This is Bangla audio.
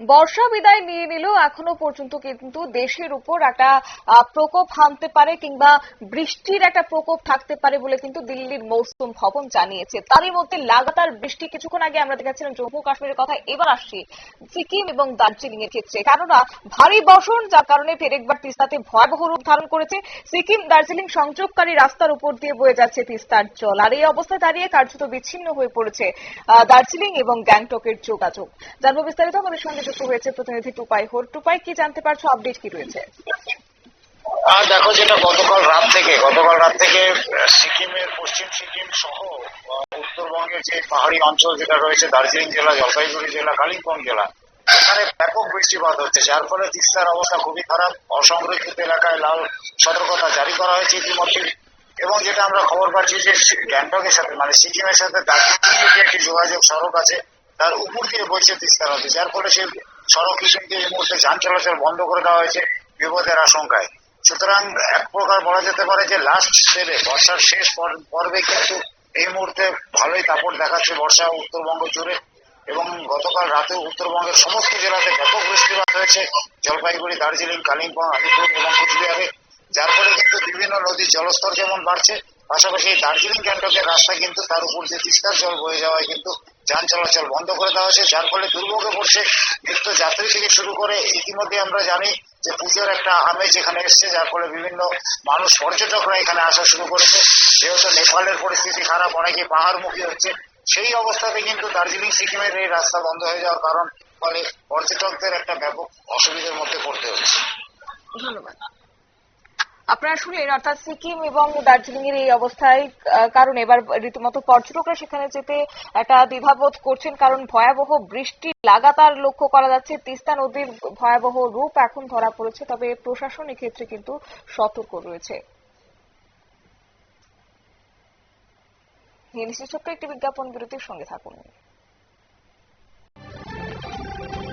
বর্ষা বিদায় নিয়ে নিলেও এখনও পর্যন্ত কিন্তু দেশের উপর একটা প্রকোপ হানতে পারে কিংবা বৃষ্টির একটা প্রকোপ থাকতে পারে বলে কিন্তু দিল্লির মৌসুম ভবন জানিয়েছে। তারই মধ্যে লাগাতার বৃষ্টি কিছুক্ষণ আগে আমরা দেখাচ্ছিলাম জম্মু কাশ্মীরের কথা, এবার আসছি সিকিম এবং দার্জিলিং এর ক্ষেত্রে। কেননা, ভারী বর্ষণ যার কারণে ফের একবার তিস্তাতে ভয়াবহ রূপ ধারণ করেছে। সিকিম দার্জিলিং সংযোগকারী রাস্তার উপর দিয়ে বয়ে যাচ্ছে তিস্তার জল, আর এই অবস্থায় দাঁড়িয়ে কার্যত বিচ্ছিন্ন হয়ে পড়েছে দার্জিলিং এবং গ্যাংটকের যোগাযোগ। জানব বিস্তারিত আমাদের সঙ্গে যুক্ত হয়েছে প্রতিনিধি টুপাই হোর। টুপাই, কি জানতে পারছ? আপডেট কি রয়েছে? আর দেখো যেটা গতকাল রাত থেকে, গতকাল রাত থেকে সিকিমের, পশ্চিম সিকিম সহ উত্তরবঙ্গের যে পাহাড়ি অঞ্চল যেটা রয়েছে, দার্জিলিং জেলা, জলপাইগুড়ি জেলা, কালিম্পং জেলা, এখানে ব্যাপক বৃষ্টিপাত হচ্ছে, যার ফলে তিস্তার অবস্থা খুবই খারাপ। অসংরক্ষিত এলাকায় লাল সতর্কতা জারি করা হয়েছে ইতিমধ্যে। এবং যেটা আমরা খবর পাচ্ছি যে, গ্যাংটকের সাথে মানে সিকিমের সাথে দার্জিলিং যে একটি যোগাযোগ সড়ক আছে তার উপর দিয়ে বইছে তিস্তা নদী যার ফলে সে সড়ক কিন্তু এই মুহূর্তে যান চলাচল বন্ধ করে দেওয়া হয়েছে বিপদের আশঙ্কায়। সুতরাং এক প্রকার বলা যেতে পারে যে লাস্ট স্টেজে বর্ষার শেষ পর- পর্বে কিন্তু এই মুহূর্তে ভালোই দাপট দেখাচ্ছে বর্ষা উত্তরবঙ্গ জুড়ে। এবং গতকাল রাতে উত্তরবঙ্গের সমস্ত জেলাতে ব্যাপক বৃষ্টিপাত হয়েছে। জলপাইগুড়ি, দার্জিলিং, কালিম্পং, আলিপুর এবং কুচবিহারে। যার ফলে কিন্তু বিভিন্ন নদীর জলস্তর যেমন বাড়ছে, পাশাপাশি দার্জিলিং, গ্যাংটকের রাস্তা কিন্তু তার উপর দিয়ে তিস্তার জল বয়ে যাওয়ায় কিন্তু যান চলাচল বন্ধ করে দেওয়া হয়েছে, যার ফলে দুর্ভোগে পড়ছে নিত্য যাত্রী থেকে শুরু করে ইতিমধ্যে আমরা জানি যে পুজোর একটা আমেজ এখানে এসছে, যার ফলে বিভিন্ন মানুষ, পর্যটকরা এখানে আসা শুরু করেছে। যেহেতু নেপালের পরিস্থিতি খারাপ, অনেকে পাহাড়মুখী হচ্ছে, সেই অবস্থাতে কিন্তু দার্জিলিং, সিকিমের এই রাস্তা বন্ধ হয়ে যাওয়ার কারণ ফলে পর্যটকদের একটা ব্যাপক অসুবিধার মধ্যে পড়তে হচ্ছে। ধন্যবাদ। আপনারা শুনলেন, অর্থাৎ সিকিম এবং দার্জিলিং এর এই অবস্থায় কারণ এবার রীতিমতো পর্যটকরা সেখানে যেতে একটা দ্বিধাবোধ করছেন, কারণ ভয়াবহ বৃষ্টি লাগাতার লক্ষ্য করা যাচ্ছে। তিস্তা নদীর ভয়াবহ রূপ এখন ধরা পড়েছে, তবে প্রশাসন এক্ষেত্রে কিন্তু সতর্ক রয়েছে। ছোট্ট একটি বিজ্ঞাপন বিরতির সঙ্গে থাকুন।